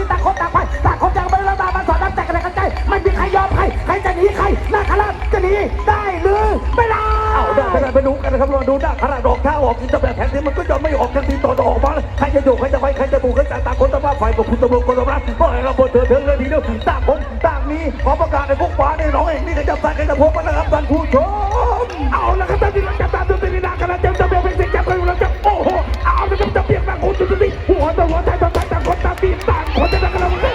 ีต่างคนต่างไปต่างคนยังไม่ระวมามันสอนน้ำแตกอะไรกันใจไม่มีใครยอมใครใครจะหนีใครนาคราชจะหนีได้หรือไม่ได้เอาได้ไม่ได้ไปดูกันนะครับลองดูนาคาราดออกท้าออกจะแบบแผนที่มันก็จะไม่ออกทันทีต่อออกมาใครจะดุใครจะไปใครจะบุกใครจะต่างคนต่างว่าฝ่บุกคุณตำรวจคนรักก็ให้เราบนเถื่อนเถื่อนเลยทีเดียวต่างคนต่างนี้ขอประกาศในพวกฟ้าในหนองเองนี่ก็จะสั่งใครจะพบกันนะครับท่านผู้ชม হতে থাকলে